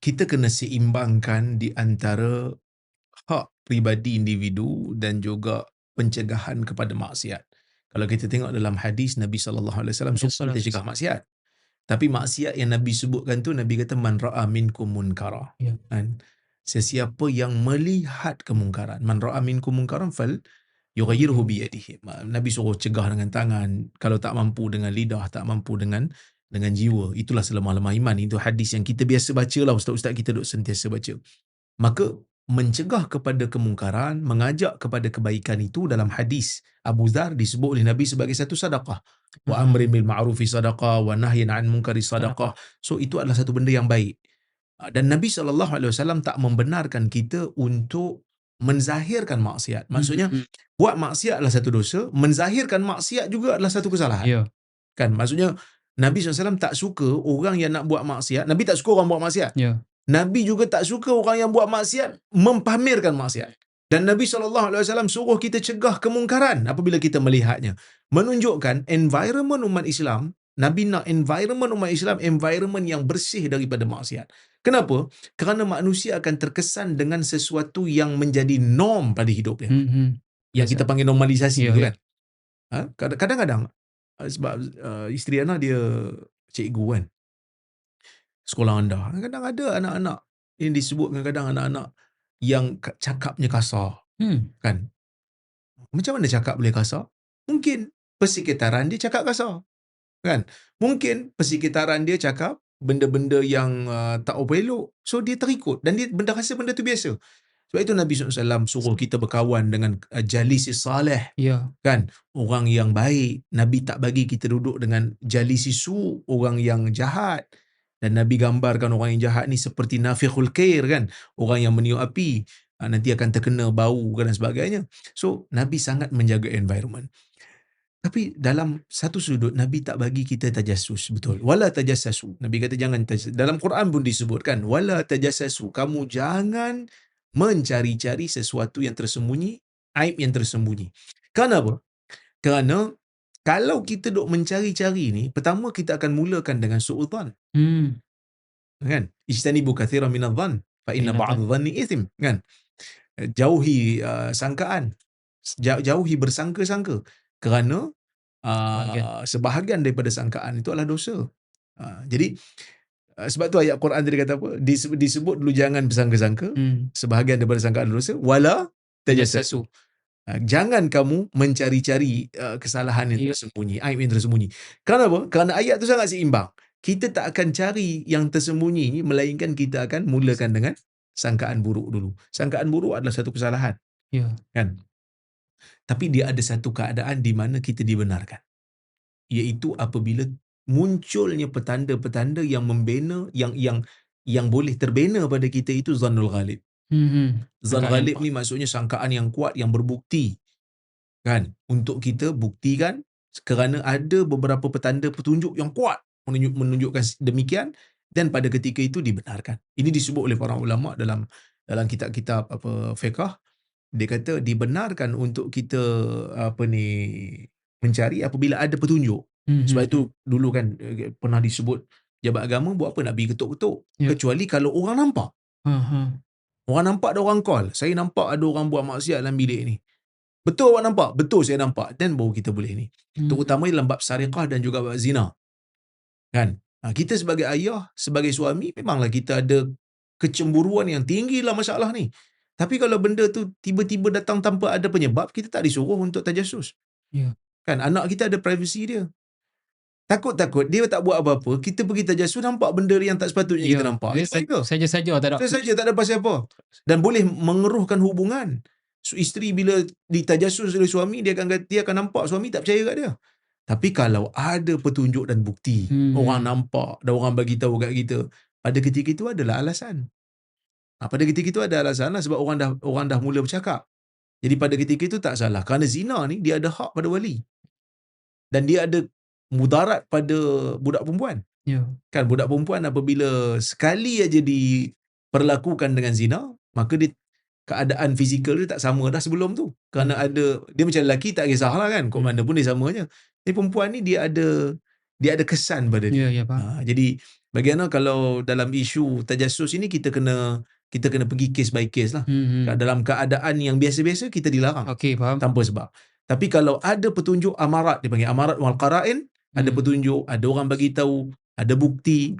kita kena seimbangkan di antara hak pribadi individu dan juga pencegahan kepada maksiat. Kalau kita tengok dalam hadis Nabi sallallahu alaihi wasallam Ya, suruh kita cegah maksiat. Tapi maksiat yang Nabi sebutkan tu Nabi kata man ra'a minkum munkara. Ya. Kan? Sesiapa yang melihat kemungkaran, man ra'a minkum munkaran fal yughayyirhu bi yadihi. Nabi suruh cegah dengan tangan, kalau tak mampu dengan lidah, tak mampu dengan dengan jiwa. Itulah selemah-lemah iman. Itu hadis yang kita biasa baca lah ustaz-ustaz kita duk sentiasa baca. Maka mencegah kepada kemungkaran, mengajak kepada kebaikan itu dalam hadis Abu Dhar disebut oleh Nabi sebagai satu sedekah. Wa Hmm. amri bil ma'rufi sedekah wa nahyin 'an munkari sedekah. So itu adalah satu benda yang baik. Ah, Dan Nabi SAW tak membenarkan kita untuk menzahirkan maksiat. Maksudnya Hmm, buat maksiat adalah satu dosa, menzahirkan maksiat juga adalah satu kesalahan. Ya. Kan? Maksudnya Nabi SAW tak suka orang yang nak buat maksiat. Nabi tak suka orang buat maksiat. Ya. Nabi juga tak suka orang yang buat maksiat mempamerkan maksiat. Dan Nabi SAW suruh kita cegah kemungkaran apabila kita melihatnya. Menunjukkan environment umat Islam, Nabi nak environment umat Islam, environment yang bersih daripada maksiat. Kenapa? Kerana manusia akan terkesan dengan sesuatu yang menjadi norm pada hidup dia. Hmm, hmm. Yang kita panggil normalisasi tu ya. kan. Ha? Kadang- Kadang-kadang sebab uh, isteri Ana dia cikgu kan. Sekolah rendah. Kadang ada anak-anak yang disebut kadang-kadang anak-anak yang ka- cakapnya kasar Hmm. kan. Macam mana cakap boleh kasar? Mungkin persekitaran dia cakap kasar. Kan? Mungkin persekitaran dia cakap benda-benda yang uh, tak apa elok. So dia terikut dan dia benda rasa benda tu biasa. Sebab itu Nabi SAW suruh kita berkawan dengan uh, jalisi saleh Ya. kan? Orang yang baik. Nabi tak bagi kita duduk dengan jalisi su orang yang jahat. Dan nabi gambarkan orang yang jahat ni seperti nafikhul kair kan? Orang yang meniup api ah, nanti akan terkena bau dan sebagainya. So nabi sangat menjaga environment. Tapi dalam satu sudut nabi tak bagi kita tajassus betul? Wala tajassasu. Nabi kata jangan tajassus. dalam Quran pun disebutkan wala tajassasu. Kamu jangan mencari-cari sesuatu yang tersembunyi aib yang tersembunyi Kenapa? Kerana kalau kita duk mencari-cari ni, pertama kita akan mulakan dengan su'udhan. Hmm. Kan? Ijtanibu kathiran minadhan. Fa inna ba'd dhanni ithim. Kan? Jauhi uh, sangkaan. Ja- Jauhi bersangka-sangka. Kerana uh, sebahagian daripada sangkaan itu adalah dosa. Uh, jadi, sebab tu ayat Quran tadi kata apa? Disebut, dulu jangan bersangka-sangka. Hmm. Sebahagian daripada sangkaan dosa. Wala tajassasu. Uh, jangan kamu mencari-cari uh, kesalahan yang Ya. tersembunyi, aib yang tersembunyi. Kenapa? Kerana ayat tu sangat seimbang. Kita tak akan cari yang tersembunyi melainkan kita akan mulakan dengan sangkaan buruk dulu. Sangkaan buruk adalah satu kesalahan, Ya. kan? Tapi dia ada satu keadaan di mana kita dibenarkan. Iaitu apabila munculnya petanda-petanda yang membina yang yang yang boleh terbina pada kita itu zannul ghalib. Hmm. Zan ghalib ni maksudnya sangkaan yang kuat yang berbukti. Kan? Untuk kita buktikan kerana ada beberapa petanda petunjuk yang kuat menunjuk, menunjukkan demikian dan pada ketika itu dibenarkan. Ini disebut oleh para ulama dalam dalam kitab-kitab apa fiqh dia kata dibenarkan untuk kita apa ni mencari apabila ada petunjuk. Hmm. Sebab itu dulu kan eh, pernah disebut jabat agama buat apa nak pergi ketuk-ketuk Ya. kecuali kalau orang nampak. Ha. Orang nampak ada orang call. Saya nampak ada orang buat maksiat dalam bilik ni. Betul awak nampak? Betul saya nampak. Dan baru kita boleh ni. Hmm. Terutama dalam bab sariqah dan juga bab zina. Kan? Ha, kita sebagai ayah, sebagai suami, memanglah kita ada kecemburuan yang tinggi lah masalah ni. Tapi kalau benda tu tiba-tiba datang tanpa ada penyebab, kita tak disuruh untuk tajassus. Ya. Kan? Anak kita ada privasi dia. Takut-takut dia tak buat apa-apa, kita pergi tajassus nampak benda yang tak sepatutnya Ya. kita nampak. Dia Saja-saja tak ada. Saya saja tak ada pasal apa. Dan boleh mengeruhkan hubungan. So, isteri bila ditajassus oleh suami, dia akan dia akan nampak suami tak percaya kat dia. Tapi kalau ada petunjuk dan bukti, Hmm. orang nampak dan orang bagi tahu kat kita, pada ketika itu adalah alasan. Ha, pada ketika itu ada alasan lah sebab orang dah orang dah mula bercakap. Jadi pada ketika itu tak salah. Kerana zina ni dia ada hak pada wali. Dan dia ada mudarat pada budak perempuan. Ya. Kan budak perempuan apabila sekali aja diperlakukan dengan zina, maka dia keadaan fizikal dia tak sama dah sebelum tu. Kerana ada dia macam lelaki tak kisahlah kan, kok mana pun dia sama je. Tapi perempuan ni dia ada dia ada kesan pada dia. Ya, ya, faham. Ha, jadi bagaimana kalau dalam isu tajassus ini kita kena kita kena pergi case by case lah. Hmm, hmm. Dalam keadaan yang biasa-biasa kita dilarang Okey, faham. tanpa sebab. Tapi kalau ada petunjuk amarat, dia panggil amarat wal qara'in, ada Hmm. petunjuk, ada orang bagi tahu, ada bukti,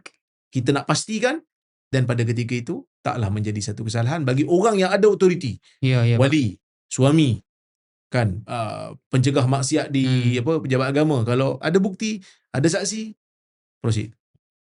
kita nak pastikan dan pada ketika itu taklah menjadi satu kesalahan bagi orang yang ada autoriti, Ya, ya. wali, suami, kan, uh, pencegah maksiat di Hmm. apa pejabat agama. Kalau ada bukti, ada saksi, proceed.